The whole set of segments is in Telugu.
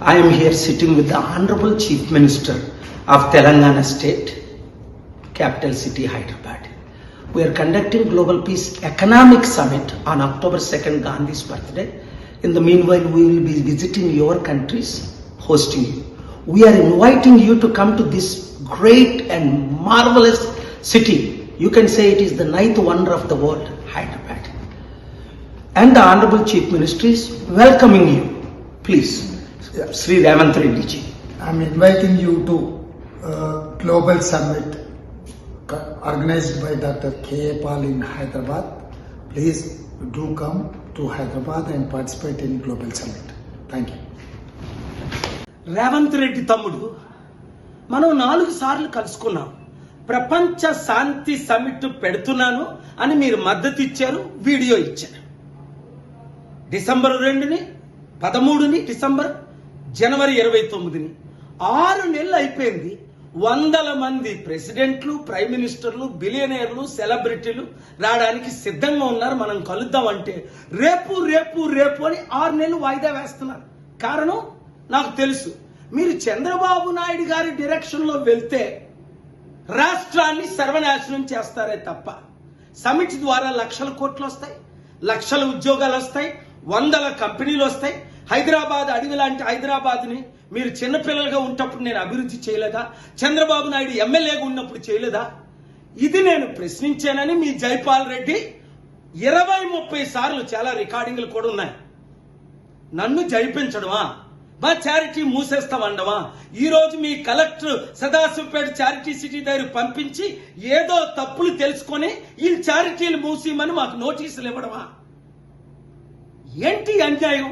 I am here sitting with the Honorable Chief Minister of Telangana State, capital city Hyderabad. We are conducting Global Peace Economic Summit on October 2nd, Gandhi's birthday. In the meanwhile, we will be visiting your countries, hosting you. We are inviting you to come to this great and marvelous city. You can say it is the ninth wonder of the world, Hyderabad. And the Honorable Chief Minister is welcoming you. Please, Shri Revanth Reddy ji I'm inviting you to global summit organised by doctor K A Paul in Hyderabad please do come to Hyderabad and participate in global summit thank you Revanth Reddy తమ్ముడు మనం నాలుగు సార్లు కలుసుకున్నాం. ప్రపంచ శాంతి సమిట్ పెడుతున్నాను అని మీరు మద్దతు ఇచ్చారు వీడియో ఇచ్చారు. డిసెంబర్ రెండుని పదమూడుని డిసెంబర్ జనవరి ఇరవై తొమ్మిదిని. ఆరు నెలలు అయిపోయింది. వందల మంది ప్రెసిడెంట్లు ప్రైమ్ మినిస్టర్లు బిలియనీర్లు సెలబ్రిటీలు రావడానికి సిద్ధంగా ఉన్నారు. మనం కలుద్దామంటే రేపు రేపు రేపు అని ఆరు నెలలు వాయిదా వేస్తున్నారు. కారణం? నాకు తెలుసు. మీరు చంద్రబాబు నాయుడు గారి డైరెక్షన్లో వెళ్తే రాష్ట్రాన్ని సర్వనాశనం చేస్తారే తప్ప సమిట్ ద్వారా లక్షల కోట్లు వస్తాయి లక్షల ఉద్యోగాలు వస్తాయి వందల కంపెనీలు వస్తాయి హైదరాబాద్ అడవి లాంటి హైదరాబాద్ని మీరు చిన్నపిల్లలుగా ఉన్నప్పుడు నేను అభివృద్ధి చేయలేదా? చంద్రబాబు నాయుడు ఎమ్మెల్యేగా ఉన్నప్పుడు చేయలేదా? ఇది నేను ప్రశ్నించానని మీ జైపాల్ రెడ్డి ఇరవై ముప్పై సార్లు చాలా రికార్డింగ్లు కూడా ఉన్నాయి. నన్ను జయిపించడమా మా చారిటీ మూసేస్తామండమా? ఈరోజు మీ కలెక్టర్ సదాశివపేట చారిటీ సిటీ దగ్గర పంపించి ఏదో తప్పులు తెలుసుకొని ఈ చారిటీలు మూసేయమని మాకు నోటీసులు ఇవ్వడమా? ఏంటి అన్యాయం?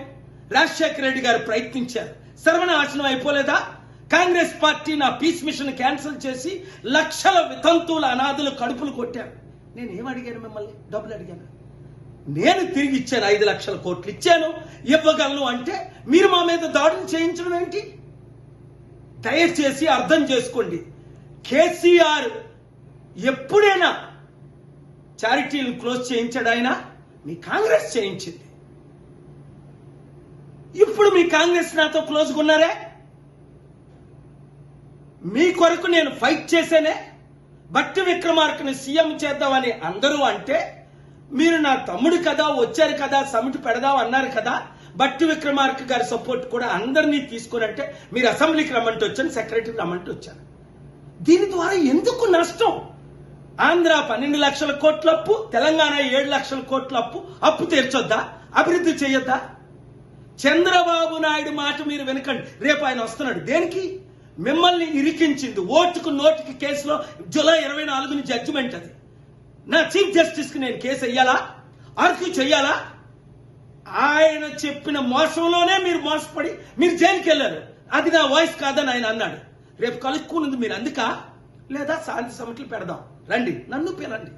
రాజశేఖర రెడ్డి గారు ప్రయత్నించారు. సర్వనాశనం అయిపోలేదా? కాంగ్రెస్ పార్టీ నా పీస్ మిషన్ క్యాన్సిల్ చేసి లక్షల వితంతువుల అనాథులు కడుపులు కొట్టారు. నేను ఏమడిగాను మిమ్మల్ని? డబ్బులు అడిగాను. నేను తిరిగి ఇచ్చాను ఐదు లక్షల కోట్లు ఇచ్చాను. ఇవ్వగలను అంటే మీరు మా మీద దాడులు చేయించడం ఏంటి? దయచేసి అర్థం చేసుకోండి. కేసీఆర్ ఎప్పుడైనా చారిటీలు క్లోజ్ చేయించాడైనా మీ కాంగ్రెస్ చేయించింది. ఇప్పుడు మీ కాంగ్రెస్ నాతో క్లోజ్గా ఉన్నారే? మీ కొరకు నేను ఫైట్ చేసేనే? భట్టి విక్రమార్కని సీఎం చేద్దామని అందరూ అంటే మీరు నా తమ్ముడు కదా వచ్చారు కదా సమిట్ పెడదాం అన్నారు కదా భట్టి విక్రమార్క గారి సపోర్ట్ కూడా అందరినీ తీసుకుని అంటే మీరు అసెంబ్లీకి రమ్మంటూ వచ్చాను సెక్రటరీకి రమ్మంటూ వచ్చాను. దీని ద్వారా ఎందుకు నష్టం? ఆంధ్ర పన్నెండు లక్షల కోట్ల అప్పు తెలంగాణ ఏడు లక్షల కోట్ల అప్పు అప్పు తీర్చొద్దా? అభివృద్ధి చేయొద్దా? చంద్రబాబు నాయుడు మాట మీరు వినకండి. రేపు ఆయన వస్తున్నాడు. దేనికి? మిమ్మల్ని ఇరికించింది ఓటుకు నోటుకి కేసులో జూలై ఇరవై నాలుగుని జడ్జిమెంట్ అది. నా చీఫ్ జస్టిస్కి నేను కేసు వెయ్యాలా ఆర్క్యూ చెయ్యాలా ఆయన చెప్పిన మోసంలోనే మీరు మోసపడి మీరు జైలుకి వెళ్ళారు. అది నా వాయిస్ కాదని ఆయన అన్నాడు. రేపు కలుక్కున్నది మీరు అందుక? లేదా శాంతి సమిట్లు పెడదాం. రండి. నన్ను పిలండి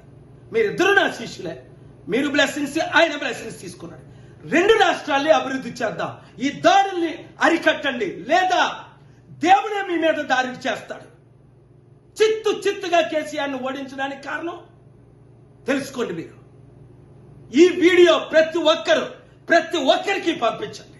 మీరిద్దరు నా శిష్యులే. మీరు బ్లెస్సింగ్స్ ఆయన బ్లెస్సింగ్స్ తీసుకున్నాడు. రెండు రాష్ట్రాల్ని అభివృద్ధి చేద్దాం. ఈ దాడుల్ని అరికట్టండి. లేదా దేవుడే మీ మీద దారి చేస్తాడు. చిత్తు చిత్తుగా కేసీఆర్ను ఓడించడానికి కారణం? తెలుసుకోండి మీరు. ఈ వీడియో ప్రతి ఒక్కరు ప్రతి ఒక్కరికి పంపించండి.